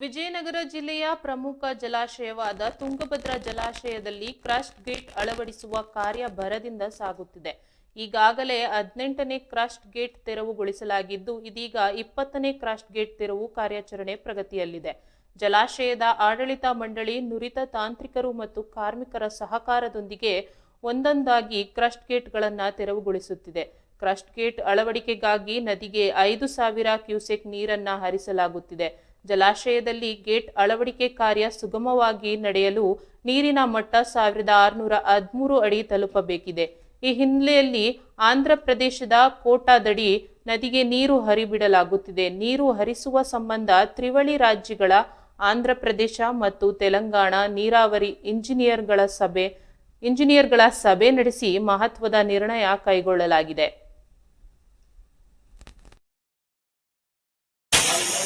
ವಿಜಯನಗರ ಜಿಲ್ಲೆಯ ಪ್ರಮುಖ ಜಲಾಶಯವಾದ ತುಂಗಭದ್ರಾ ಜಲಾಶಯದಲ್ಲಿ ಕ್ರಸ್ಟ್ ಗೇಟ್ ಅಳವಡಿಸುವ ಕಾರ್ಯ ಭರದಿಂದ ಸಾಗುತ್ತಿದೆ. ಈಗಾಗಲೇ ಹದಿನೆಂಟನೇ ಕ್ರಸ್ಟ್ ಗೇಟ್ ತೆರವುಗೊಳಿಸಲಾಗಿದ್ದು, ಇದೀಗ ಇಪ್ಪತ್ತನೇ ಕ್ರಸ್ಟ್ ಗೇಟ್ ತೆರವು ಕಾರ್ಯಾಚರಣೆ ಪ್ರಗತಿಯಲ್ಲಿದೆ. ಜಲಾಶಯದ ಆಡಳಿತ ಮಂಡಳಿ, ನುರಿತ ತಾಂತ್ರಿಕರು ಮತ್ತು ಕಾರ್ಮಿಕರ ಸಹಕಾರದೊಂದಿಗೆ ಒಂದೊಂದಾಗಿ ಕ್ರಸ್ಟ್ ಗೇಟ್ಗಳನ್ನು ತೆರವುಗೊಳಿಸುತ್ತಿದೆ. ಕ್ರಸ್ಟ್ ಗೇಟ್ ಅಳವಡಿಕೆಗಾಗಿ ನದಿಗೆ ಐದು ಸಾವಿರ ಕ್ಯೂಸೆಕ್ ನೀರನ್ನು ಹರಿಸಲಾಗುತ್ತಿದೆ. ಜಲಾಶಯದಲ್ಲಿ ಗೇಟ್ ಅಳವಡಿಕೆ ಕಾರ್ಯ ಸುಗಮವಾಗಿ ನಡೆಯಲು ನೀರಿನ ಮಟ್ಟ ಸಾವಿರದ ಆರುನೂರ ಹದಿಮೂರು ಅಡಿ ತಲುಪಬೇಕಿದೆ. ಈ ಹಿನ್ನೆಲೆಯಲ್ಲಿ ಆಂಧ್ರ ಪ್ರದೇಶದ ಕೋಟಾದಡಿ ನದಿಗೆ ನೀರು ಹರಿಬಿಡಲಾಗುತ್ತಿದೆ. ನೀರು ಹರಿಸುವ ಸಂಬಂಧ ತ್ರಿವಳಿ ರಾಜ್ಯಗಳ ಆಂಧ್ರ ಪ್ರದೇಶ ಮತ್ತು ತೆಲಂಗಾಣ ನೀರಾವರಿ ಇಂಜಿನಿಯರ್ಗಳ ಸಭೆ ಇಂಜಿನಿಯರ್ಗಳ ಸಭೆ ನಡೆಸಿ ಮಹತ್ವದ ನಿರ್ಣಯ ಕೈಗೊಳ್ಳಲಾಗಿದೆ.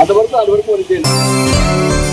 അതുപോലെ താലുവർക്ക് വലിയ